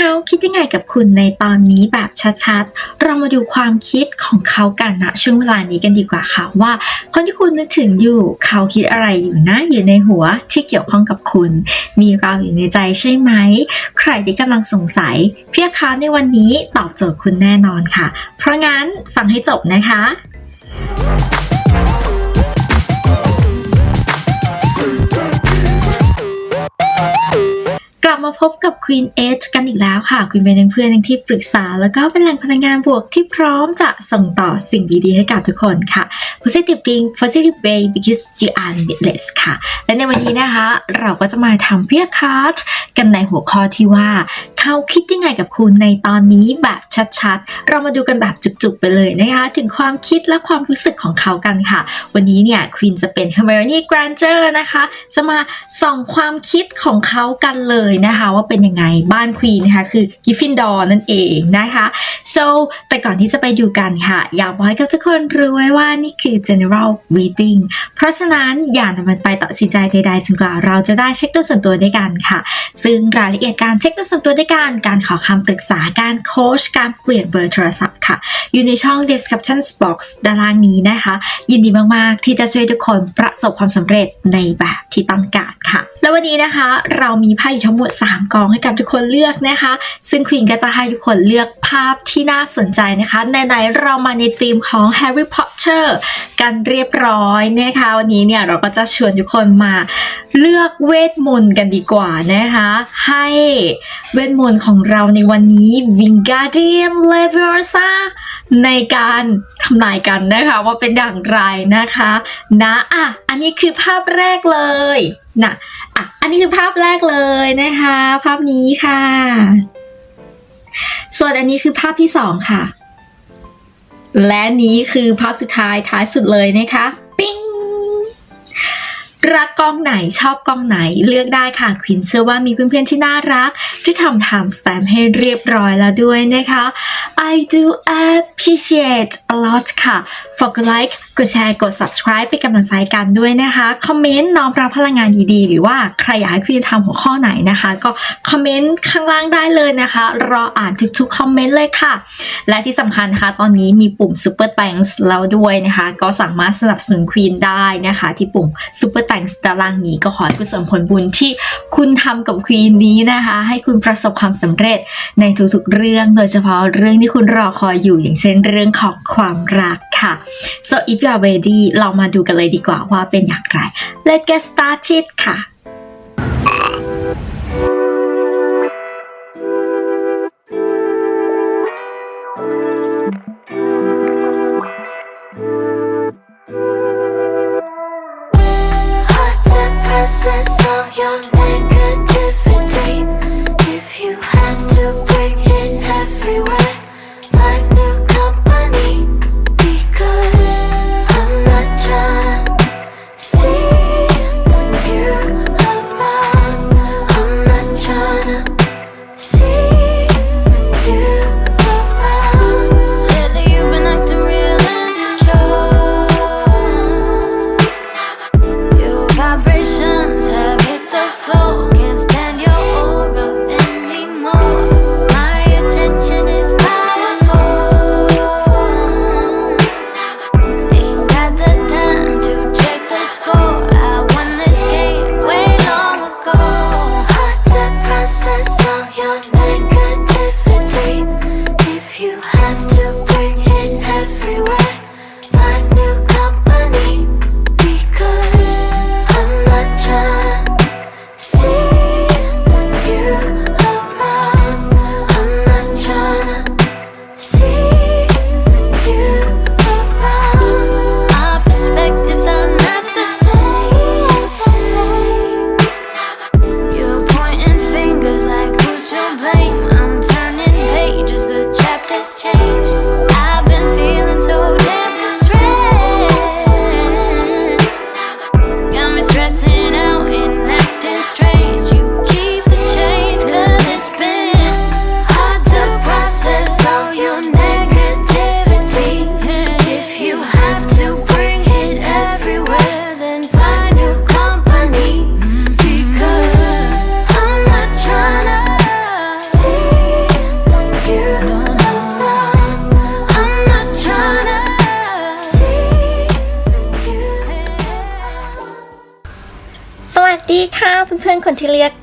เขาคิดยังไงกับคุณในตอนนี้แบบชัดๆ เรามาดูความคิดของเขากันนะช่วงเวลานี้กันดีกว่าค่ะว่า คนที่คุณนึกถึงอยู่เขาคิดอะไรอยู่นะอยู่ในหัวที่เกี่ยวข้องกับคุณ มีเราอยู่ในใจใช่ไหม ใครที่กำลังสงสัย เพียคาในวันนี้ตอบโจทย์คุณแน่นอนค่ะ เพราะงั้นฟังให้จบนะคะ กลับมาพบกับ Queen Edge กันอีกแล้วค่ะ คุณเป็นเพื่อนที่ปรึกษา แล้วก็เป็นแหล่งพลังงานบวกที่พร้อมจะส่งต่อสิ่งดีๆ ให้กับทุกคนค่ะ Positive Being Positive Way because you are limitless ค่ะ และในวันนี้นะคะ เราก็จะมาทำเพียคาร์ดกันในหัวข้อที่ว่า เขาคิดยังไงกับคุณในตอนนี้แบบชัดๆ เรามาดูกันแบบจุกๆไปเลยนะคะ ถึงความคิดและความรู้สึกของเขากันค่ะ วันนี้เนี่ยควีนจะเป็น Hermione Granger นะคะ จะมาส่องความคิดของเขากันเลยยนะคะว่าเป็นยังไงบ้านควีนนะคะคือ Gryffindor นั่นเองนะคะ so แต่ก่อนที่จะไปดูกันค่ะ อยากบอกให้กับทุกคนรู้ไว้ว่านี่คือ general reading เพราะฉะนั้นอย่านำมันไปตัดสินใจใดๆจนกว่าเราจะได้เช็คตัวส่วนตัวด้วยกันค่ะ ซึ่งรายละเอียดการเช็คตัวส่วนตัวด้วยกัน การขอคำปรึกษาการโค้ชการเปลี่ยนเบอร์โทรศัพท์ค่ะ อยู่ในช่อง description box ด้านล่างนี้นะคะ ยินดีมากๆ ที่จะช่วยทุกคนประสบความสำเร็จในแบบที่ต้องการค่ะแล้ววันนี้นะคะ เรามีไพ่อยู่ทั้งหมด 3กองให้กับทุกคนเลือกนะคะ ซึ่งควีนก็จะให้ทุกคนเลือกภาพที่น่าสนใจนะคะไหนๆเรามาในธีมของ Harry Potter กันเรียบร้อยนะคะ วันนี้เนี่ยเราก็จะชวนทุกคนมาเลือกเวทมนต์กันดีกว่านะคะ ให้เวทมนต์ของเราในวันนี้ Wingardium Leviosa ในการทำนายกันนะคะว่าเป็นอย่างไรนะคะนะอะอันนี้คือภาพแรกเลยนะอะอันนี้คือภาพแรกเลยนะคะ ภาพนี้ค่ะ ส่วนอันนี้คือภาพที่สองค่ะ และนี้คือภาพสุดท้ายท้ายสุดเลยนะคะ ปิ้ง รักกองไหนชอบกองไหนเลือกได้ค่ะควินเชื่อว่ามีเพื่อนๆที่น่ารัก ที่ทำ time stamp ให้เรียบร้อยแล้วด้วยนะคะ I do appreciate a lot ค่ะฝา กดแชร์กด subscribe เป็นกำลังใจกันด้วยนะคะ คอมเมนต์น้อมรับพลังงานดีๆ หรือว่าใครอยากให้ควินทำหัวข้อไหนนะคะ ก็คอมเมนต์ข้างล่างได้เลยนะคะ รออ่านทุกๆคอมเมนต์เลยค่ะ และที่สำคัญนะคะตอนนี้มีปุ่ม Super Thanks แล้วด้วยนะคะ ก็สามารถสนับสนุนควีนได้นะคะ ที่ปุ่ม Super Thanks ด้านล่างนี้ก็ขอให้กุศลผลบุญที่คุณทำกับควีนนี้นะคะ ให้คุณประสบความสำเร็จในทุกๆเรื่อง โดยเฉพาะเรื่องที่คุณรอคอยอยู่อย่างเช่นเรื่องของความรัก ค่ะ so if you are ready เรามาดูกันเลยดีกว่าว่าเป็นอย่างไร let's get started ค่ะ Hard to process all your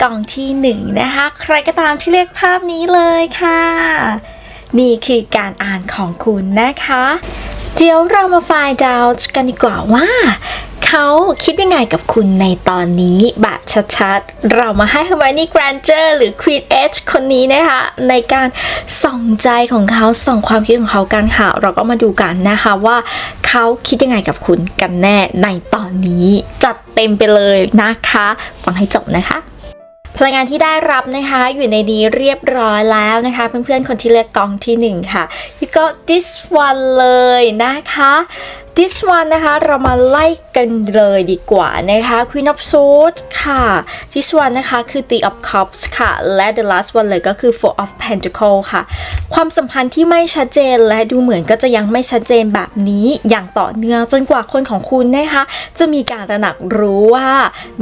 ล่องที่หนึ่งนะคะ ใครก็ตามที่เรียกภาพนี้เลยค่ะ นี่คือการอ่านของคุณนะคะ เดี๋ยวเรามาไฟล์ดาวกันดีกว่าว่าเขาคิดยังไงกับคุณในตอนนี้แบบชัดๆ เรามาให้ Hermione Granger หรือ Queen H คนนี้นะคะ ในการส่องใจของเขาส่องความคิดของเขากันค่ะ เราก็มาดูกันนะคะว่าเขาคิดยังไงกับคุณกันแน่ในตอนนี้ จัดเต็มไปเลยนะคะ ฟังให้จบนะคะ พลังงานที่ได้รับนะคะอยู่ในนี้เรียบร้อยแล้วนะคะ เพื่อนๆคนที่เลือกกองที่หนึ่งค่ะ you got this one เลยนะคะ this one นะคะ เรามาไล่กันเลยดีกว่านะคะ Queen of Swords ค่ะ this one นะคะคือ Three of Cups ค่ะ และ the last one เลยก็คือ Four of Pentacles ค่ะ ความสัมพันธ์ที่ไม่ชัดเจนและดูเหมือนก็จะยังไม่ชัดเจนแบบนี้อย่างต่อเนื่องจนกว่าคนของคุณนะคะ จะมีการตระหนักรู้ว่า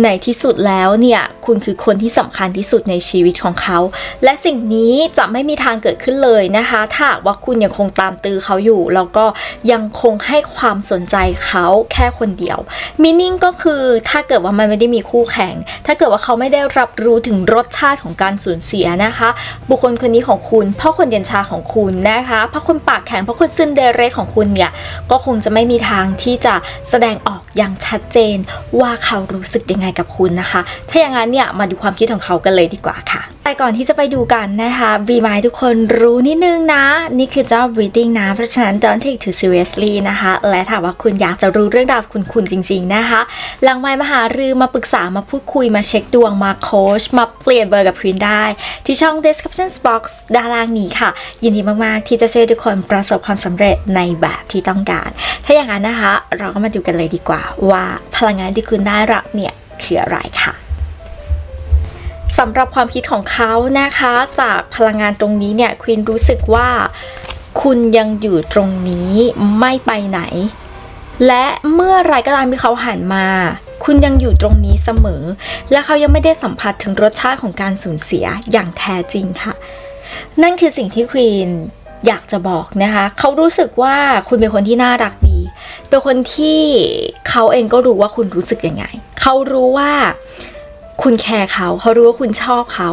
ในที่สุดแล้วเนี่ย คุณคือคนที่สำคัญที่สุดในชีวิตของเขา และสิ่งนี้จะไม่มีทางเกิดขึ้นเลยนะคะ ถ้าว่าคุณยังคงตามตื้อเขาอยู่แล้วก็ยังคงให้ความสนใจเขาแค่คนเดียวมินิ่งก็คือถ้าเกิดว่ามันไม่ได้มีคู่แข่ง ถ้าเกิดว่าเขาไม่ได้รับรู้ถึงรสชาติของการสูญเสียนะคะ บุคคลคนนี้ของคุณพ่อคนเย็นชาของคุณนะคะพ่อคนปากแข็งพ่อคนซึนเดเรของคุณเนี่ยก็คงจะไม่มีทางที่จะแสดงออกอย่างชัดเจนว่าเขารู้สึกยังไงกับคุณนะคะ ถ้าอย่างนั้นเนี่ยมาดูความคิดของเขากันเลยดีกว่าค่ะแต่ก่อนที่จะไปดูกันนะคะวีมายทุกคนรู้นิดนึงนะ นี่คือเจ้า reading นะ เพราะฉะนั้น don't take too seriously นะคะ และถ้าว่าคุณอยากจะรู้เรื่องราวคุณคุณจริง ๆ นะคะ หลังไมค์มาหารือมาปรึกษามาพูดคุยมาเช็คดวงมาโค้ชมาเปลี่ยนเบอร์กับคุณได้ ที่ช่อง description box ด้านล่างนี้ค่ะ ยินดีมาก ๆ ที่จะช่วยทุกคนประสบความสำเร็จในแบบที่ต้องการ ถ้าอย่างนั้นนะคะ เราก็มาดูกันเลยดีกว่า ว่าพลังงานที่คุณได้รับเนี่ยคืออะไรค่ะ สำหรับความคิดของเขานะคะ จากพลังงานตรงนี้เนี่ยควีนรู้สึกว่าคุณยังอยู่ตรงนี้ไม่ไปไหน และเมื่อไรก็ตามที่เขาหันมา คุณยังอยู่ตรงนี้เสมอ และเขายังไม่ได้สัมผัสถึงรสชาติของการสูญเสียอย่างแท้จริงค่ะ นั่นคือสิ่งที่ควีนอยากจะบอกนะคะ เขารู้สึกว่าคุณเป็นคนที่น่ารักดี เป็นคนที่เขาเองก็รู้ว่าคุณรู้สึกยังไง เขารู้ว่า คุณแคร์เขาเขารู้ว่าคุณชอบเขา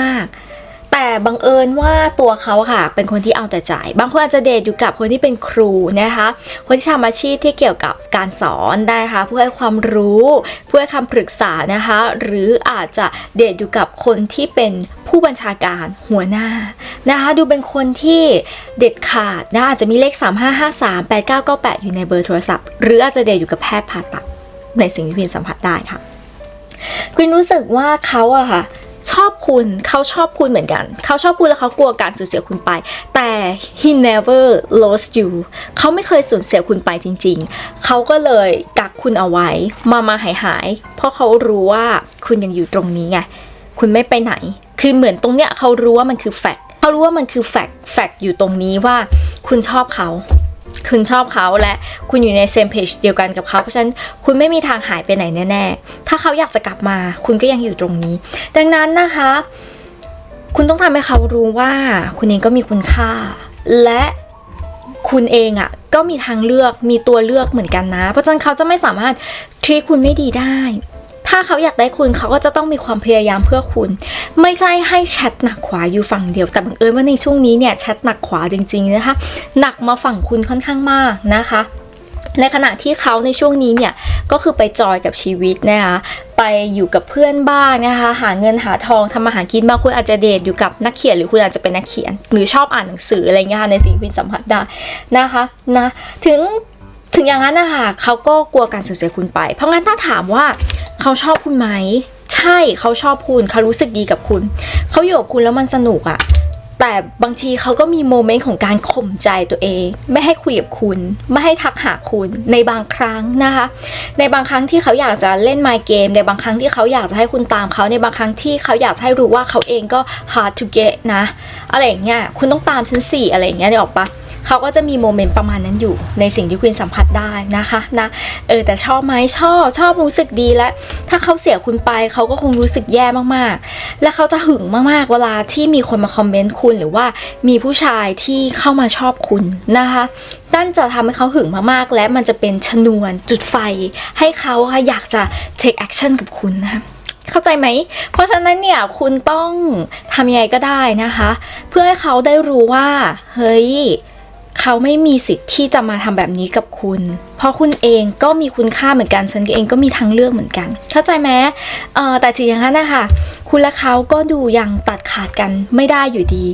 มาก ๆ แต่บังเอิญว่าตัวเขาค่ะ เป็นคนที่เอาแต่ใจบางคนอาจจะเดทอยู่กับคนที่เป็นครูนะคะ คนที่ทำอาชีพที่เกี่ยวกับการสอนได้ค่ะเพื่อให้ความรู้เพื่อให้คำปรึกษานะคะ หรืออาจจะเดทอยู่กับคนที่เป็นผู้บัญชาการหัวหน้านะคะ ดูเป็นคนที่เด็ดขาดนะอาจจะมีเลข 3553 8998 อยู่ในเบอร์โทรศัพท์ หรืออาจจะเดทอยู่กับแพทย์ผ่าตัดในสิ่งที่เพียนสัมผัสได้ค่ะ คุณรู้สึกว่าเขาอะค่ะ ชอบคุณเขาชอบคุณเหมือนกัน เขาชอบคุณแล้วเขากลัวการสูญเสียคุณไป แต่ he never lost you เขาไม่เคยสูญเสียคุณไปจริง ๆ เขาก็เลยกักคุณเอาไว้ มามาหายหายเพราะเขารู้ว่าคุณยังอยู่ตรงนี้ไงคุณไม่ไปไหน คือเหมือนตรงเนี้ยเขารู้ว่ามันคือแฟกเขารู้ว่ามันคือแฟกแฟกอยู่ตรงนี้ว่า คุณชอบเขา คุณชอบเขาและคุณอยู่ใน same page เดียวกันกับเขา เพราะฉะนั้นคุณไม่มีทางหายไปไหนแน่ ๆ ถ้าเขาอยากจะกลับมา คุณก็ยังอยู่ตรงนี้ ดังนั้นนะคะ คุณต้องทำให้เขารู้ว่า คุณเองก็มีคุณค่า และคุณเองอะ่ะก็มีทางเลือกมีตัวเลือกเหมือนกันนะ เพราะฉะนั้นเขาจะไม่สามารถท e คุณไม่ดีได้ ถ้าเขาอยากได้คุณเขาก็จะต้องมีความพยายามเพื่อคุณ ไม่ใช่ให้แชทหนักขวาอยู่ฝั่งเดียว แต่บังเอิญว่าในช่วงนี้เนี่ยแชทหนักขวาจริงๆนะคะ หนักมาฝั่งคุณค่อนข้างมากนะคะในขณะที่เขาในช่วงนี้เนี่ยก็คือไปจอยกับชีวิตนะคะไปอยู่กับเพื่อนบ้านนะคะหาเงินหาทองทำมาหากินบางคนอาจจะเดทอยู่กับนักเขียนหรือคุณอาจจะเป็นนักเขียน หรือชอบอ่านหนังสืออะไรเงี้ยในสิ่งที่สัมผัสได้นะคะนะถึงถึงอย่างนั้นนะคะเขาก็กลัวการสูญเสียคุณไป เพราะงั้นถ้าถามว่า เขาชอบคุณไหม ใช่เขาชอบคุณเขารู้สึกดีกับคุณ เขาอยู่กับคุณแล้วมันสนุกอะแต่บางทีเขาก็มีโมเมนต์ของการข่มใจตัวเอง ไม่ให้คุยกับคุณ ไม่ให้ทักหาคุณในบางครั้งนะคะ ในบางครั้งที่เขาอยากจะเล่น my game ในบางครั้งที่เขาอยากจะให้คุณตามเขาในบางครั้งที่เขาอยากจะให้รู้ว่าเขาเองก็ hard to get นะอะไรอย่างเงี้ยคุณต้องตามฉันสี่อะไรอย่างเงี้ยได้ออกปะ เขาก็จะมีโมเมนต์ประมาณนั้นอยู่ในสิ่งที่คุณสัมผัสได้นะคะนะเออแต่ชอบไหมชอบชอบรู้สึกดีและถ้าเขาเสียคุณไปเขาก็คงรู้สึกแย่มากๆ และเขาจะหึงมากๆ เวลาที่มีคนมาคอมเมนต์คุณหรือว่ามีผู้ชายที่เข้ามาชอบคุณนะคะนั่นจะทำให้เขาหึงมากๆ และมันจะเป็นชนวนจุดไฟ ให้เขาค่ะอยากจะ take action กับคุณนะคะเข้าใจไหม เพราะฉะนั้นเนี่ยคุณต้องทำยังไงก็ได้นะคะ เพื่อให้เขาได้รู้ว่า เฮ้ย เขาไม่มีสิทธิ์ที่จะมาทำแบบนี้กับคุณ เพราะคุณเองก็มีคุณค่าเหมือนกันฉันเองก็มีทางเลือกเหมือนกัน เข้าใจไหมเอ่อแต่ถึงอย่างนั้นนะคะคุณและเขาก็ดูยังตัดขาดกันไม่ได้อยู่ดี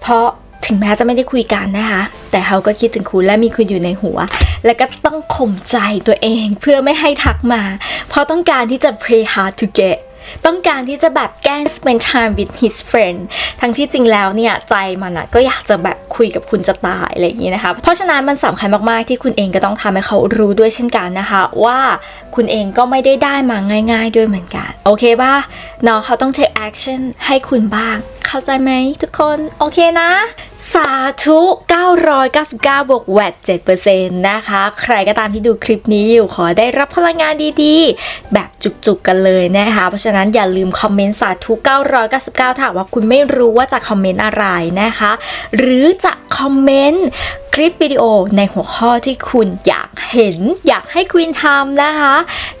เพราะถึงแม้จะไม่ได้คุยกันนะคะ แต่เขาก็คิดถึงคุณและมีคุณอยู่ในหัว แล้วก็ต้องข่มใจตัวเองเพื่อไม่ให้ทักมา เพราะต้องการที่จะ play hard to get ต้องการที่จะแบบแกล้ง spend time with his friend ทั้งที่จริงแล้วเนี่ยใจมันอะก็อยากจะแบบคุยกับคุณจะตายอะไรอย่างนี้นะคะ เพราะฉะนั้นมันสำคัญมากๆที่คุณเองก็ต้องทำให้เขารู้ด้วยเช่นกันนะคะ ว่าคุณเองก็ไม่ได้ได้มาง่าย ๆ ด้วยเหมือนกัน โอเคป่ะเนาะเขาต้อง take action ให้คุณบ้าง เข้าใจไหมทุกคน โอเคนะสาธุ 999 บวกแวด7%นะคะ ใครก็ตามที่ดูคลิปนี้อยู่ขอได้รับพลังงานดีๆ แบบจุกๆกันเลยนะคะ เพราะฉะนั้นอย่าลืมคอมเมนต์สาธุ 999 ถ้าว่าคุณไม่รู้ว่าจะคอมเมนต์อะไรนะคะ หรือจะคอมเมนต์ คลิปวิดีโอในหัวข้อที่คุณอยากเห็นอยากให้ควีนทำนะคะ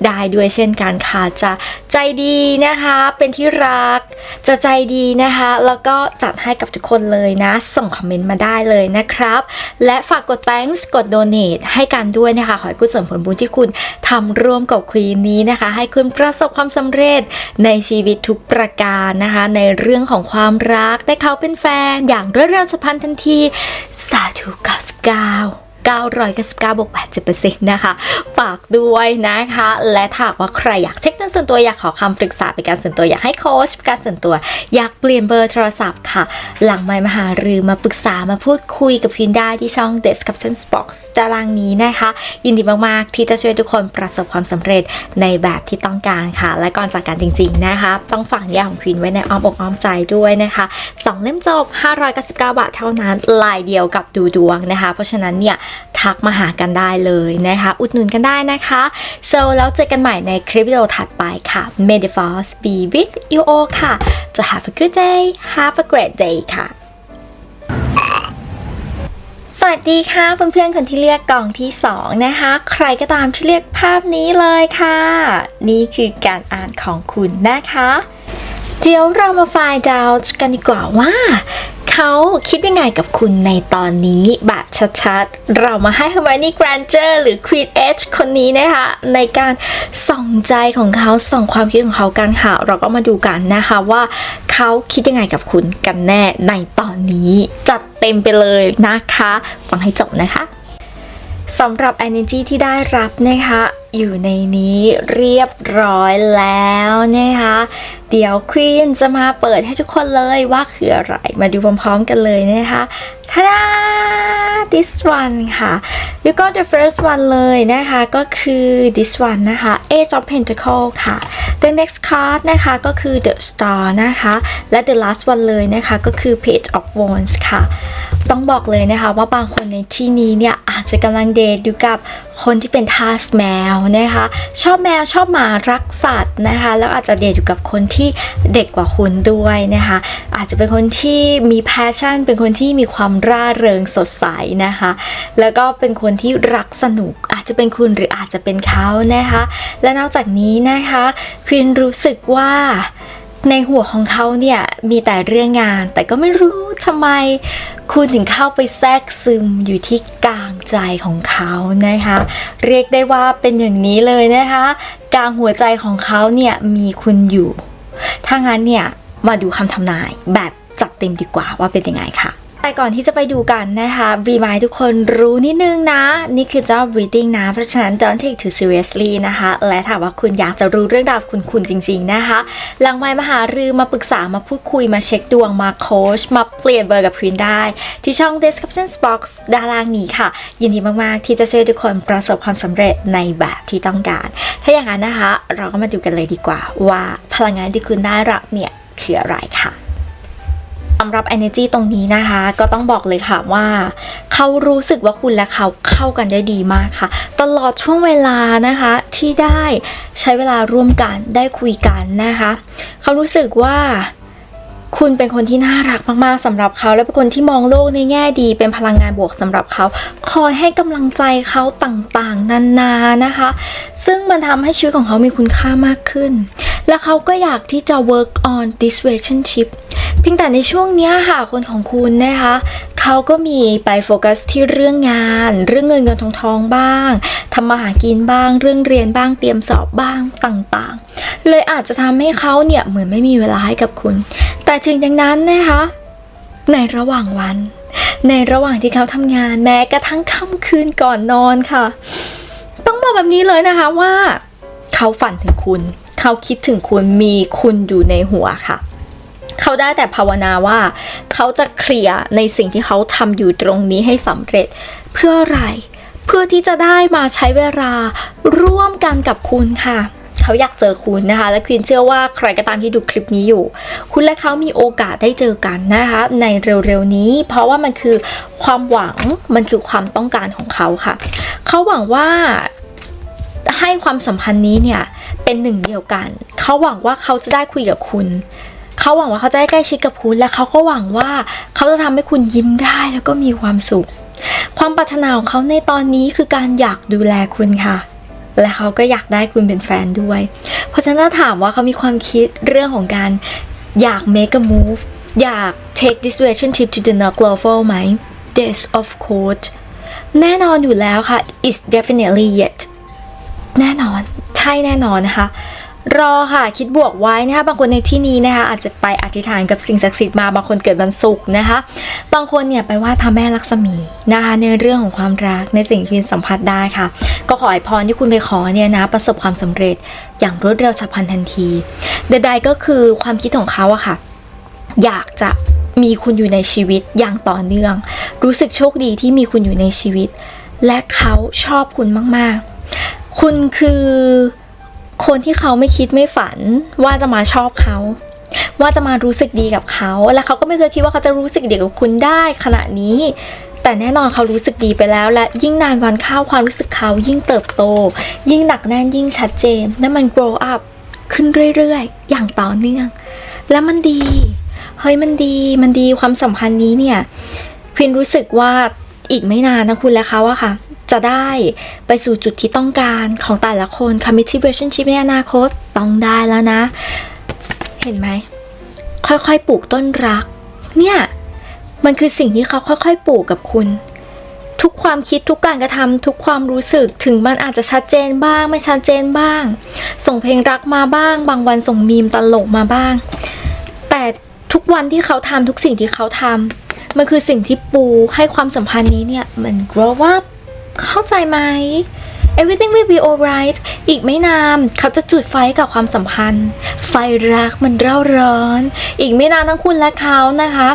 ได้ด้วยเช่นกันค่ะจะใจดีนะคะเป็นที่รัก จะใจดีนะคะ แล้วก็จัดให้กับทุกคนเลยนะ ส่งคอมเมนต์มาได้เลยนะครับ และฝากกด thanks กด donate ให้กันด้วยนะคะ ขอให้กุศลผลบุญที่คุณทำร่วมกับควีนนี้นะคะ ให้คุณประสบความสำเร็จในชีวิตทุกประการนะคะ ในเรื่องของความรักได้เขาเป็นแฟนอย่างรวดเร็วฉับพลันทันทีสาธุกับ99 999บวก8%นะคะ ฝากด้วยนะคะ และถ้าว่าใครอยากเช็คเงินส่วนตัวอยากขอคำปรึกษาเป็นการส่วนตัวอยากให้โค้ชเป็นการส่วนตัว อยากเปลี่ยนเบอร์โทรศัพท์ค่ะ หลังไมค์มาหารือมาปรึกษามาพูดคุยกับพินได้ที่ช่อง Description Box ตารางนี้นะคะ ยินดีมาก ๆ ที่จะช่วยทุกคนประสบความสำเร็จในแบบที่ต้องการค่ะ และก่อนจากการจริง ๆ นะคะ ต้องฝากนิยายของควีนไว้ในอ้อมอกอ้อมใจด้วยนะคะสองเล่มจบ599บาทเท่านั้นลายเดียวกับดูดวงนะคะ เพราะฉะนั้นเนี่ยทักมาหากันได้เลยนะคะ อุดหนุนกันได้นะคะ so แล้วเจอกันใหม่ในคลิปวิดีโอถัดไปค่ะ May the force be with you all ค่ะ จะ have a good day have a great day ค่ะสวัสดีค่ะเพื่อนๆคนที่เลือกกล่องที่ 2 นะคะ ใครก็ตามที่เลือกภาพนี้เลยค่ะ นี่คือการอ่านของคุณนะคะ เดี๋ยวเรามา find out กันดีกว่าว่าเขาคิดยังไงกับคุณในตอนนี้แบบชัดๆ เรามาให้ Hermione Granger หรือ Queen H คนนี้นะคะ ในการส่องใจของเขาส่องความคิดของเขากันค่ะ เราก็มาดูกันนะคะว่าเขาคิดยังไงกับคุณกันแน่ในตอนนี้ จัดเต็มไปเลยนะคะ ฟังให้จบนะคะสำหรับ energy ที่ได้รับนะคะอยู่ในนี้เรียบร้อยแล้วนะคะ เดี๋ยวควีนจะมาเปิดให้ทุกคนเลยว่าคืออะไร มาดูพร้อมๆกันเลยนะคะทาดา this one ค่ะ แล้วก็ the first one เลยนะคะ ก็คือ this one นะคะ Age of Pentacle ค่ะ the next card นะคะ ก็คือ the star นะคะ และ the last one เลยนะคะ ก็คือ page of wands ค่ะ ต้องบอกเลยนะคะว่าบางคนในที่นี้เนี่ย อาจจะกำลังเดทอยู่กับคนที่เป็นทาสแมวนะคะ ชอบแมวชอบหมารักสัตว์นะคะ แล้วอาจจะเดทอยู่กับคนที่เด็กกว่าคุณด้วยนะคะ อาจจะเป็นคนที่มีแพชชั่น เป็นคนที่มีความร่าเริงสดใสนะคะ แล้วก็เป็นคนที่รักสนุก อาจจะเป็นคุณหรืออาจจะเป็นเขานะคะ และนอกจากนี้นะคะควินรู้สึกว่าในหัวของเขาเนี่ยมีแต่เรื่องงาน แต่ก็ไม่รู้ทำไมคุณถึงเข้าไปแทรกซึมอยู่ที่กาง ใจของเขานะคะ เรียกได้ว่าเป็นอย่างนี้เลยนะคะกลางหัวใจของเขาเนี่ยมีคุณอยู่ ถ้างั้นเนี่ยมาดูคำทำนายแบบจัดเต็มดีกว่าว่าเป็นยังไงค่ะ แต่ก่อนที่จะไปดูกันนะคะบีมายทุกคนรู้นิดนึงนะ นี่คือเจ้า reading นะ เพราะฉะนั้น don't take too seriously นะคะ และถามว่าคุณอยากจะรู้เรื่องราวคุณคุณจริง ๆ นะคะ หลังไมค์มาหารือมาปรึกษามาพูดคุยมาเช็คดวงมาโค้ชมาเปลี่ยนเบอร์กับคุณได้ ที่ช่อง description box ด้านล่างนี้ค่ะ ยินดีมากๆ ที่จะช่วยทุกคนประสบความสำเร็จในแบบที่ต้องการ ถ้าอย่างนั้นนะคะ เราก็มาดูกันเลยดีกว่า ว่าพลังงานที่คุณได้รับเนี่ยคืออะไรค่ะ สำหรับ energy ตรงนี้นะคะ ก็ต้องบอกเลยค่ะว่า เขารู้สึกว่าคุณและเขาเข้ากันได้ดีมากค่ะ ตลอดช่วงเวลานะคะ ที่ได้ใช้เวลาร่วมกันได้คุยกันนะคะ เขารู้สึกว่าคุณเป็นคนที่น่ารักมากๆสำหรับเขา และเป็นคนที่มองโลกในแง่ดี เป็นพลังงานบวกสำหรับเขา คอยให้กำลังใจเขาต่างๆ นานานะคะ ซึ่งมันทำให้ชีวิตของเขามีคุณค่ามากขึ้น และเขาก็อยากที่จะ work on this relationship เพียงแต่ในช่วงเนี้ยค่ะคนของคุณนะคะเขาก็มีไปโฟกัสที่เรื่องงาน เรื่องเงินเงินทองทองบ้างทำมาหากินบ้าง เรื่องเรียนบ้างเตรียมสอบบ้างต่างๆ เลยอาจจะทำให้เขาเนี่ยเหมือนไม่มีเวลาให้กับคุณ แต่ถึงอย่างนั้นนะคะในระหว่างวัน ในระหว่างที่เขาทำงานแม้กระทั่งค่ำคืนก่อนนอนค่ะ ต้องบอกแบบนี้เลยนะคะว่า เขาฝันถึงคุณ เขาคิดถึงคุณมีคุณอยู่ในหัวค่ะ เขาได้แต่ภาวนาว่า เขาจะเคลียร์ในสิ่งที่เขาทำอยู่ตรงนี้ให้สำเร็จ เพื่ออะไร เพื่อที่จะได้มาใช้เวลาร่วมกันกับคุณค่ะเขาอยากเจอคุณนะคะ และควีนเชื่อว่าใครก็ตามที่ดูคลิปนี้อยู่ คุณและเขามีโอกาสได้เจอกันนะคะ ในเร็วๆนี้ เพราะว่ามันคือความหวังมันคือความต้องการของเขาค่ะ เขาหวังว่าให้ความสัมพันธ์นี้เนี่ย เป็นหนึ่งเดียวกัน เขาหวังว่าเขาจะได้คุยกับคุณ เขาหวังว่าเขาจะได้ใกล้ชิดกับคุณ และเขาก็หวังว่าเขาจะทำให้คุณยิ้มได้แล้วก็มีความสุข ความปรารถนาของเขาในตอนนี้คือการอยากดูแลคุณค่ะ และเขาก็อยากได้คุณเป็นแฟนด้วย เพราะฉะนั้นถามว่าเขามีความคิดเรื่องของการอยาก make a move อยาก take this relationship to the next level ไหม yes of course แน่นอนอยู่แล้วค่ะ is definitely yet แน่นอน ใช่แน่นอนนะคะ รอค่ะคิดบวกไว้นะคะ บางคนในที่นี้นะคะ อาจจะไปอธิษฐานกับสิ่งศักดิ์สิทธิ์มาบางคนเกิดวันศุกร์นะคะ บางคนเนี่ยไปไหว้พระแม่ลักษมีนะคะในเรื่องของความรักในสิ่งที่สัมผัสได้ค่ะ ก็ขอให้พรที่คุณไปขอเนี่ยนะประสบความสำเร็จอย่างรวดเร็วฉับพลันทันทีใดๆก็คือความคิดของเขาอะค่ะ อยากจะมีคุณอยู่ในชีวิตอย่างต่อเนื่อง รู้สึกโชคดีที่มีคุณอยู่ในชีวิต และเขาชอบคุณมาก ๆ คุณคือ คนที่เขาไม่คิดไม่ฝันว่าจะมาชอบเขาว่าจะมารู้สึกดีกับเขา และเขาก็ไม่เคยคิดว่าเขาจะรู้สึกดีกับคุณได้ขณะนี้ แต่แน่นอนเขารู้สึกดีไปแล้ว และยิ่งนานวันเข้าความรู้สึกเขายิ่งเติบโต ยิ่งหนักแน่นยิ่งชัดเจนและมัน grow up ขึ้นเรื่อยๆ อย่างต่อเนื่อง และมันดี เฮ้ยมันดีมันดีความสัมพันธ์นี้เนี่ยควินรู้สึกว่า อีกไม่นานนะคุณและเขาอะค่ะ จะได้ไปสู่จุดที่ต้องการของแต่ละคน committed relationship ในอนาคตต้องได้แล้วนะ เห็นไหม ค่อยๆ ปลูกต้นรัก เนี่ย มันคือสิ่งที่เขาค่อยๆ ปลูกกับคุณ ทุกความคิดทุกการกระทำทุกความรู้สึกถึงมันอาจจะชัดเจนบ้าง ไม่ชัดเจนบ้าง ส่งเพลงรักมาบ้าง บางวันส่งมีมตลกมาบ้าง แต่ทุกวันที่เขาทำทุกสิ่งที่เขาทำ มันคือสิ่งที่ปูให้ความสัมพันธ์นี้เนี่ย มัน grow up เข้าใจไหม everything will be alright อีกไม่นานเขาจะจุดไฟกับความสัมพันธ์ ไฟรักมันเร่าร้อน อีกไม่นานทั้งคุณและเขานะคะ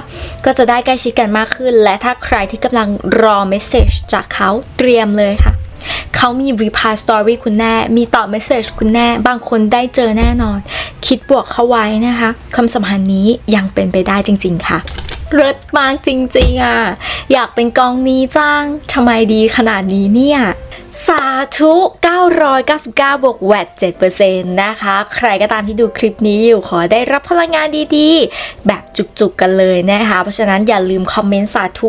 ก็จะได้ใกล้ชิดกันมากขึ้น และถ้าใครที่กำลังรอเมสเซจจากเขาเตรียมเลยค่ะ เขามี reply story คุณแน่ มีตอบ message คุณแน่ บางคนได้เจอแน่นอน คิดบวกเข้าไว้นะคะความสัมพันธ์นี้ยังเป็นไปได้จริง ๆ ค่ะ เลิศมากจริงๆอะ อยากเป็นกองนี้จ้างทำไมดีขนาดนี้เนี่ย สาธุ 999 บวกแวด7%นะคะ ใครก็ตามที่ดูคลิปนี้อยู่ ขอได้รับพลังงานดีๆ แบบจุกๆ กันเลยนะคะ เพราะฉะนั้นอย่าลืมคอมเมนต์สาธุ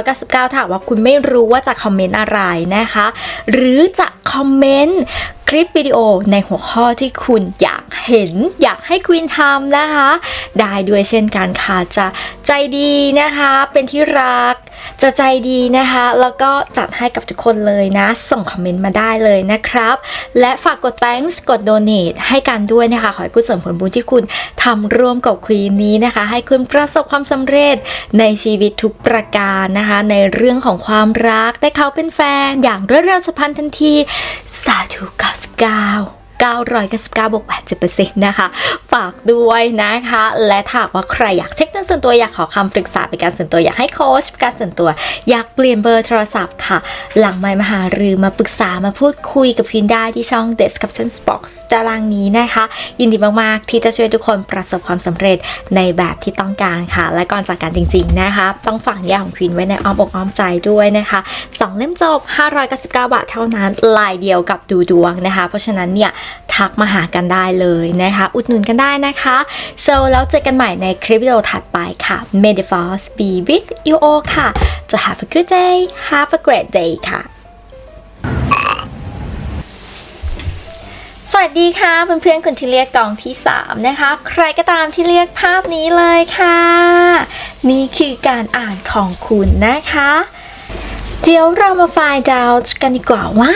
999 ถ้าว่าคุณไม่รู้ว่าจะคอมเมนต์อะไรนะคะ หรือจะคอมเมนต์คลิปวิดีโอในหัวข้อที่คุณอยากเห็นอยากให้ควีนทำนะคะ ได้ด้วยเช่นกันค่ะจะใจดีนะคะ เป็นที่รัก จะใจดีนะคะ แล้วก็จัดให้กับทุกคนเลยนะส่งคอมเมนต์มาได้เลยนะครับ และฝากกด thanks กด donate ให้กันด้วยนะคะ ขอให้กุศลผลบุญที่คุณทำร่วมกับควีนนี้นะคะ ให้คุณประสบความสำเร็จในชีวิตทุกประการนะคะ ในเรื่องของความรักได้เขาเป็นแฟน อย่างรวดเร็วฉับพลันทันที สาธุ99 999บวก8%นะคะ ฝากด้วยนะคะ และถ้าว่าใครอยากเช็คเรื่องส่วนตัวอยากขอคำปรึกษาเป็นการส่วนตัวอยากให้โค้ชเป็นการส่วนตัว อยากเปลี่ยนเบอร์โทรศัพท์ค่ะ หลังไมค์มาหารือมาปรึกษามาพูดคุยกับพินได้ที่ช่อง Description Box ตารางนี้นะคะ ยินดีมาก ๆ ที่จะช่วยทุกคนประสบความสำเร็จในแบบที่ต้องการค่ะ และก่อนจากการจริง ๆ นะคะ ต้องฝากยายของควินไว้ในอ้อมอกอ้อมใจด้วยนะคะสองเล่มจบ 599 บาทเท่านั้นลายเดียวกับดูดวงนะคะ เพราะฉะนั้นเนี่ยทักมาหากันได้เลยนะคะ อุดหนุนกันได้นะคะ so แล้วเจอกันใหม่ในคลิปวิดีโอถัดไปค่ะ May the force be with you all ค่ะจะ have a good day have a great day ค่ะ สวัสดีค่ะเพื่อนๆคนที่เรียกกองที่ 3 นะคะ ใครก็ตามที่เรียกภาพนี้เลยค่ะ นี่คือการอ่านของคุณนะคะ เดี๋ยวเรามาไฟล์ดาวกันดีกว่าว่า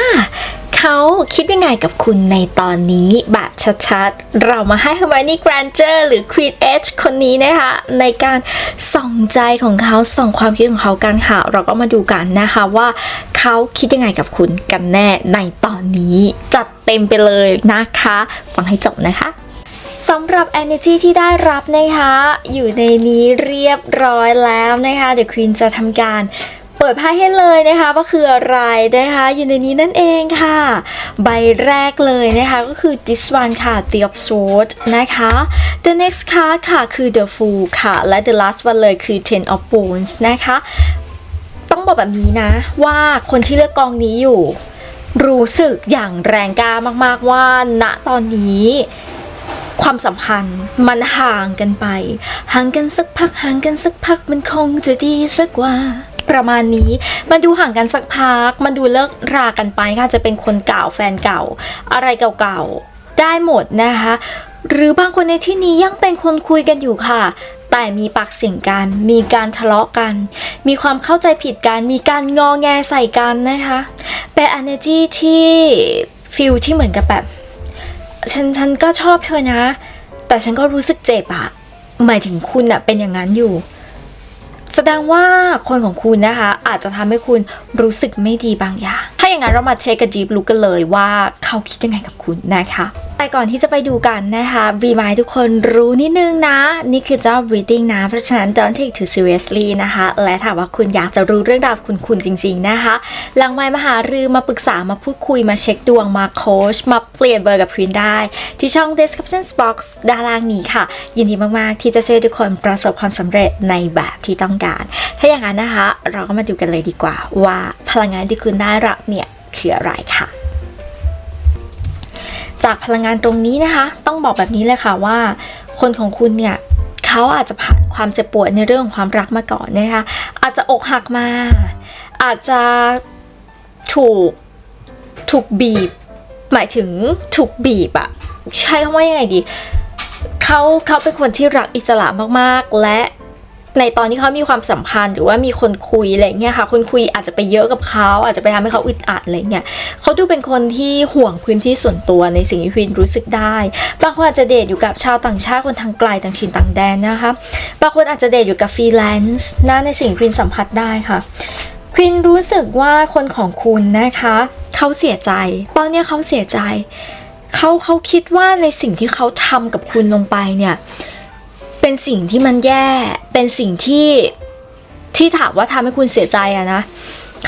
เขาคิดยังไงกับคุณในตอนนี้แบบชัดๆ เรามาให้ Hermione Granger หรือ Queen H คนนี้นะคะ ในการส่องใจของเขาส่องความคิดของเขากันค่ะ เราก็มาดูกันนะคะว่าเขาคิดยังไงกับคุณกันแน่ในตอนนี้ จัดเต็มไปเลยนะคะฟังให้จบนะคะสำหรับ energy ที่ได้รับนะคะ อยู่ในนี้เรียบร้อยแล้วนะคะ เดี๋ยวควีนจะทำการ ปิดไพ่ให้เลยนะคะว่าคืออะไรนะคะ อยู่ในนี้นั่นเองค่ะ ใบแรกเลยนะคะก็คือ this one ค่ะ the of swords นะคะ the next card ค่ะคือ the fool ค่ะ และ the last one เลยคือ ten of wands นะคะ ต้องบอกแบบนี้นะว่าคนที่เลือกกองนี้อยู่ รู้สึกอย่างแรงกล้ามากๆว่าณตอนนี้ความสัมพันธ์มันห่างกันไป ห่างกันสักพักห่างกันสักพักมันคงจะดีสักกว่า ประมาณนี้ มันดูห่างกันสักพัก มันดูเลิกรากันไปค่ะจะเป็นคนเก่าแฟนเก่า อะไรเก่าๆ ได้หมดนะคะ หรือบางคนในที่นี้ยังเป็นคนคุยกันอยู่ค่ะ แต่มีปากเสียงกัน มีการทะเลาะกัน มีความเข้าใจผิดกัน มีการงอแงใส่กันนะคะ เป็น energy ที่ฟิลที่เหมือนกับแบบฉันฉันก็ชอบเธอนะ แต่ฉันก็รู้สึกเจ็บอะหมายถึงคุณอะเป็นอย่างนั้นอยู่ แสดงว่าคนของคุณนะคะ อาจจะทำให้คุณรู้สึกไม่ดีบางอย่าง ถ้าอย่างนั้นเรามาเช็คกับจีบลุกกันเลยว่าเขาคิดยังไงกับคุณนะคะแต่ก่อนที่จะไปดูกันนะคะวีมายทุกคนรู้นิดนึงนะ นี่คือเจ้า reading นะ เพราะฉะนั้น don't take too seriously นะคะ และถ้าว่าคุณอยากจะรู้เรื่องราวคุณคุณจริง ๆ นะคะ หลังไมค์มาหารือมาปรึกษามาพูดคุยมาเช็คดวงมาโค้ชมาเปลี่ยนเบอร์กับคุณได้ ที่ช่อง description box ด้านล่างนี้ค่ะ ยินดีมาก ๆ ที่จะช่วยทุกคนประสบความสำเร็จในแบบที่ต้องการ ถ้าอย่างนั้นนะคะ เราก็มาดูกันเลยดีกว่า ว่าพลังงานที่คุณได้รับเนี่ยคืออะไรค่ะ จากพลังงานตรงนี้นะคะ ต้องบอกแบบนี้เลยค่ะว่า คนของคุณเนี่ยเขาอาจจะผ่านความเจ็บปวดในเรื่องของความรักมาก่อนนะคะ อาจจะอกหักมา อาจจะถูกถูกบีบ หมายถึงถูกบีบอะใช้คำว่ายังไงดีเขาเขาเป็นคนที่รักอิสระมากๆ และ ในตอนที่เขามีความสัมพันธ์ หรือว่ามีคนคุยอะไรเงี้ยค่ะคนคุยอาจจะไปเยอะกับเขาอาจจะไปทำให้เขาอึดอัดอะไรเงี้ยเขาดูเป็นคนที่ห่วงพื้นที่ส่วนตัวในสิ่งที่ควีนรู้สึกได้บางคนอาจจะเดทอยู่กับชาวต่างชาติคนทางไกลต่างถิ่นต่างแดนนะคะบางคนอาจจะเดทอยู่กับฟรีแลนซ์นะในสิ่งที่ควีนสัมผัสได้ค่ะควินรู้สึกว่าคนของคุณนะคะเขาเสียใจ ตอนนี้เขาเสียใจเขาเขาคิดว่าในสิ่งที่เขาทำกับคุณลงไปเนี่ย เป็นสิ่งที่มันแย่ เป็นสิ่งที่ที่ถามว่าทำให้คุณเสียใจอะนะ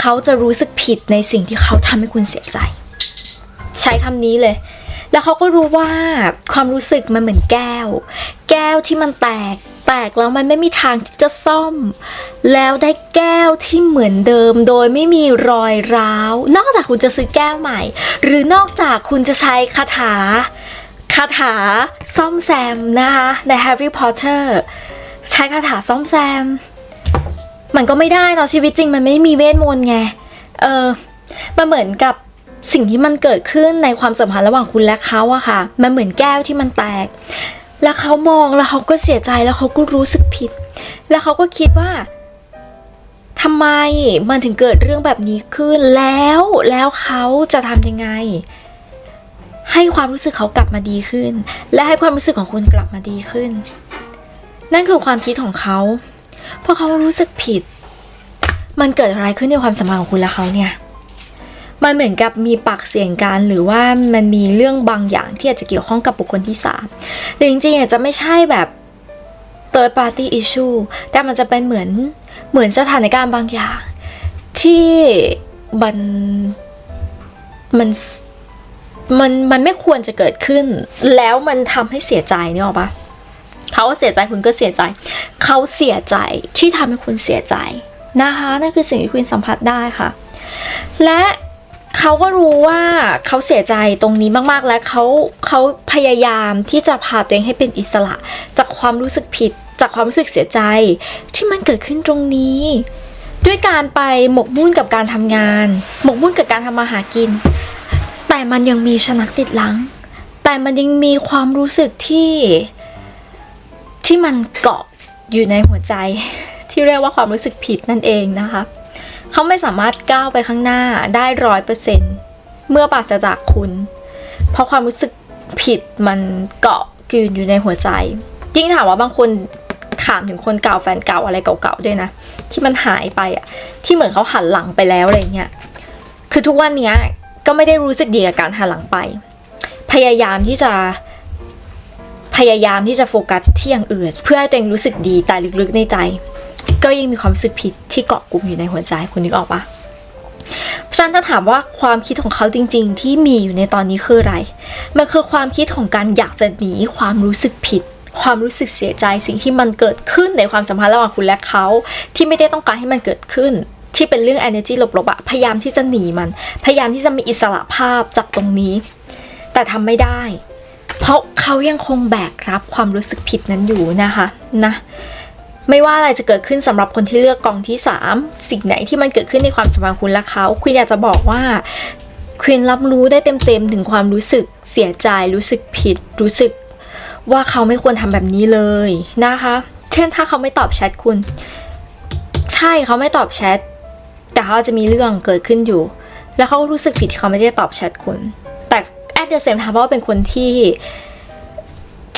เขาจะรู้สึกผิดในสิ่งที่เขาทำให้คุณเสียใจ ใช้คำนี้เลย แล้วเขาก็รู้ว่าความรู้สึกมันเหมือนแก้ว แก้วที่มันแตก แตกแล้วมันไม่มีทางที่จะซ่อม แล้วได้แก้วที่เหมือนเดิม โดยไม่มีรอยร้าว นอกจากคุณจะซื้อแก้วใหม่ หรือนอกจากคุณจะใช้คาถา คาถาซ่อมแซมนะคะใน Harry Potter ใช้คาถาซ่อมแซม มันก็ไม่ได้เนาะชีวิตจริงมันไม่ได้มีเวทมนต์ไง เออมันเหมือนกับสิ่งที่มันเกิดขึ้นในความสัมพันธ์ระหว่างคุณและเขาอะค่ะ มันเหมือนแก้วที่มันแตก แล้วเขามองแล้วเขาก็เสียใจแล้วเขาก็รู้สึกผิด แล้วเขาก็คิดว่าทำไมมันถึงเกิดเรื่องแบบนี้ขึ้นแล้วแล้วเขาจะทำยังไง ให้ความรู้สึกเขากลับมาดีขึ้น และให้ความรู้สึกของคุณกลับมาดีขึ้น นั่นคือความคิดของเขาเพราะเขารู้สึกผิด มันเกิดอะไรขึ้นในความสัมพันธ์ของคุณและเขาเนี่ยมันเหมือนกับมีปากเสียงกันหรือว่ามันมีเรื่องบางอย่างที่อาจจะเกี่ยวข้องกับบุคคลที่สามหรือจริงๆอาจจะไม่ใช่แบบ third party issue แต่มันจะเป็นเหมือนเหมือนสถานการณ์บางอย่าง ที่มันมัน มันมันไม่ควรจะเกิดขึ้น แล้วมันทำให้เสียใจเนี่ยหรอปะเขาเสียใจคุณก็เสียใจ เขาเสียใจที่ทำให้คุณเสียใจนะคะนั่นคือสิ่งที่คุณสัมผัสได้ค่ะ และเขาก็รู้ว่าเขาเสียใจตรงนี้มาก ๆ และเขาเขาพยายามที่จะพาตัวเองให้เป็นอิสระ จากความรู้สึกผิด จากความรู้สึกเสียใจ ที่มันเกิดขึ้นตรงนี้ ด้วยการไปหมกมุ่นกับการทำงาน หมกมุ่นกับการทำมาหากิน แต่มันยังมีชนักติดหลัง แต่มันยังมีความรู้สึกที่ที่มันเกาะอยู่ในหัวใจ ที่เรียกว่าความรู้สึกผิดนั่นเองนะคะเขาไม่สามารถก้าวไปข้างหน้าได้ร้อยเปอร์เซ็นเมื่อปราศจากคุณ เพราะความรู้สึกผิดมันเกาะกลืนอยู่ในหัวใจ ยิ่งถามว่าบางคนถามถึงคนเก่าแฟนเก่าอะไรเก่าๆด้วยนะ ที่มันหายไปอะที่เหมือนเขาหันหลังไปแล้วอะไรเงี้ยคือทุกวันเนี้ย ก็ไม่ได้รู้สึกดีกับการหันหลังไป พยายามที่จะพยายามที่จะโฟกัสที่อย่างอื่น เพื่อให้ตัวเองรู้สึกดีแต่ลึกๆในใจ ก็ยังมีความรู้สึกผิดที่เกาะกลุ่มอยู่ในหัวใจคุณนึกออกปะเพราะฉะนั้นถ้าถามว่าความคิดของเขาจริง ๆ ที่มีอยู่ในตอนนี้คืออะไร มันคือความคิดของการอยากจะหนีความรู้สึกผิด ความรู้สึกเสียใจสิ่งที่มันเกิดขึ้นในความสัมพันธ์ระหว่างคุณและเขา ที่ไม่ได้ต้องการให้มันเกิดขึ้น ที่เป็นเรื่อง energy ลบๆอะพยายามที่จะหนีมัน พยายามที่จะมีอิสระภาพจากตรงนี้ แต่ทำไม่ได้ เพราะเขายังคงแบกรับความรู้สึกผิดนั้นอยู่นะคะนะไม่ว่าอะไรจะเกิดขึ้นสำหรับคนที่เลือกกองที่ 3 สิ่งไหนที่มันเกิดขึ้นในความสัมพันธ์คุณและเขาควีนอยากจะบอกว่าควีนรับรู้ได้เต็มๆถึงความรู้สึกเสียใจรู้สึกผิด รู้สึกว่าเขาไม่ควรทำแบบนี้เลยนะคะ เช่นถ้าเขาไม่ตอบแชทคุณ ใช่เขาไม่ตอบแชท แต่เขาจะมีเรื่องเกิดขึ้นอยู่ แล้วเขารู้สึกผิดที่เขาไม่ได้ตอบแชทคุณ แต่แอดเดอร์เซมทำเพราะว่าเป็นคนที่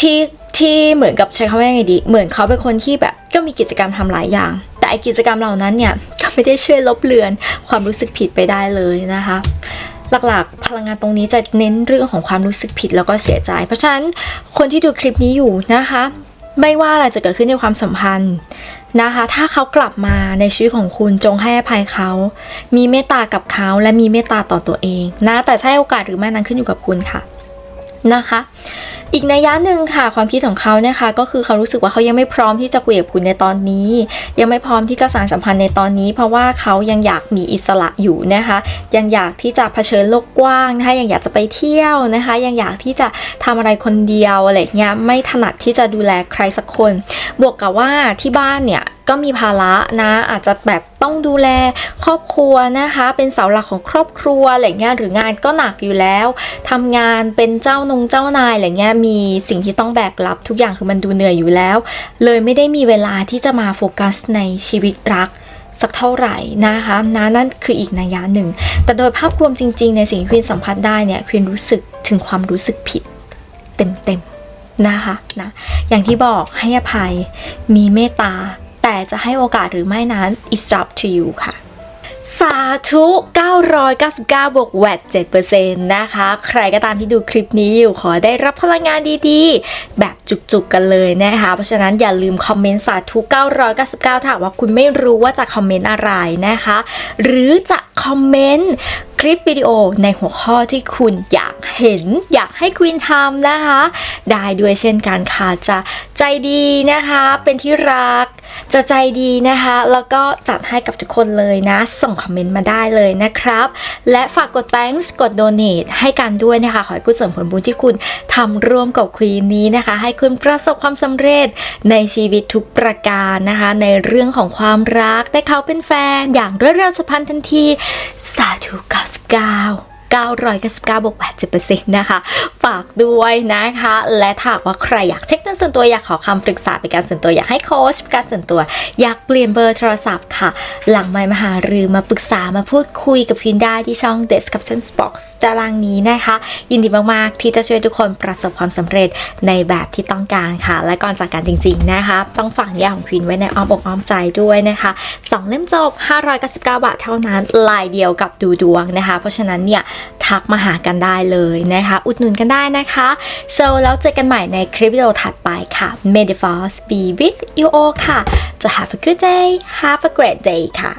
ที่ที่เหมือนกับใช้คำว่ายังไงดี เหมือนเขาเป็นคนที่แบบก็มีกิจกรรมทำหลายอย่าง แต่ไอกิจกรรมเหล่านั้นเนี่ยก็ไม่ได้ช่วยลบเลือนความรู้สึกผิดไปได้เลยนะคะ หลักๆ พลังงานตรงนี้จะเน้นเรื่องของความรู้สึกผิดแล้วก็เสียใจ เพราะฉะนั้นคนที่ดูคลิปนี้อยู่นะคะ ไม่ว่าอะไรจะเกิดขึ้นในความสัมพันธ์นะคะ ถ้าเขากลับมาในชีวิตของคุณจงให้อภัยเขา มีเมตตากับเขาและมีเมตตาต่อตัวเองนะ แต่ใช่โอกาสหรือไม่นั้นขึ้นอยู่กับคุณค่ะนะคะ อีกในยยะหนึ่งค่ะความคิดของเขาเนี่ยค่ะก็คือเขารู้สึกว่าเขายังไม่พร้อมที่จะคุยกับคุณในตอนนี้ ยังไม่พร้อมที่จะสานสัมพันธ์ในตอนนี้ เพราะว่าเขายังอยากมีอิสระอยู่นะคะ ยังอยากที่จะเผชิญโลกกว้างนะคะยังอยากจะไปเที่ยวนะคะ ยังอยากที่จะทำอะไรคนเดียวอะไรเงี้ยไม่ถนัดที่จะดูแลใครสักคน บวกกับว่าที่บ้านเนี่ยก็มีภาระนะอาจจะแบบต้องดูแลครอบครัวนะคะ เป็นเสาหลักของครอบครัวอะไรเงี้ยหรืองานก็หนักอยู่แล้วทำงานเป็นเจ้านงเจ้านายอะไรเงี้ยมีสิ่งที่ต้องแบกรับทุกอย่างคือมันดูเหนื่อยอยู่แล้ว เลยไม่ได้มีเวลาที่จะมาโฟกัสในชีวิตรักสักเท่าไหร่นะคะนะนั่นคืออีกนัยยะหนึ่ง แต่โดยภาพรวมจริง ๆ ในสิ่งที่ควีนสัมผัสได้เนี่ยควีนรู้สึกถึงความรู้สึกผิดเต็มๆนะคะนะอย่างที่บอกให้อภัยมีเมตตาแต่จะให้โอกาสหรือไม่นั้น it's up to you ค่ะ สาธุ 999 บวกแวด7%นะคะ ใครก็ตามที่ดูคลิปนี้อยู่ขอได้รับพลังงานดีๆ แบบจุกๆกันเลยนะคะ เพราะฉะนั้นอย่าลืมคอมเมนต์สาธุ 999 ถ้าว่าคุณไม่รู้ว่าจะคอมเมนต์อะไรนะคะ หรือจะ คอมเมนต์คลิปวิดีโอในหัวข้อที่คุณอยากเห็น อยากให้ควีนทำนะคะ ได้ด้วยเช่นกันค่ะจะใจดีนะคะ เป็นที่รัก จะใจดีนะคะ แล้วก็จัดให้กับทุกคนเลยนะ ส่งคอมเมนต์มาได้เลยนะครับ และฝากกด thanks กด donate ให้กันด้วยนะคะ ขอให้กุศลผลบุญที่คุณทำร่วมกับควีนนี้นะคะ ให้คุณประสบความสำเร็จในชีวิตทุกประการนะคะ ในเรื่องของความรักได้เขาเป็นแฟนอย่างรวดเร็วฉับพลันทันทีสาธุ99 999บวก87%นะคะ ฝากด้วยนะคะ และถ้าว่าใครอยากเช็คเงินส่วนตัวอยากขอคำปรึกษาเป็นการส่วนตัวอยากให้โค้ชเป็นการส่วนตัว อยากเปลี่ยนเบอร์โทรศัพท์ค่ะ หลังไมมาหารือมาปรึกษามาพูดคุยกับพินได้ที่ช่อง Description Box ตารางนี้นะคะ ยินดีมาก ๆ ที่จะช่วยทุกคนประสบความสำเร็จในแบบที่ต้องการค่ะ และก่อนจากกันจริง ๆ นะคะ ต้องฝากนิยายของควินไว้ในอ้อมอกอ้อมใจด้วยนะคะสองเล่มจบ599บาทเท่านั้นลายเดียวกับดูดวงนะคะ เพราะฉะนั้นเนี่ยทักมาหากันได้เลยนะคะ อุดหนุนกันได้นะคะ so แล้วเจอกันใหม่ในคลิปวิดีโอถัดไปค่ะ May the force be with you all ค่ะ จะ have a good day have a great day ค่ะ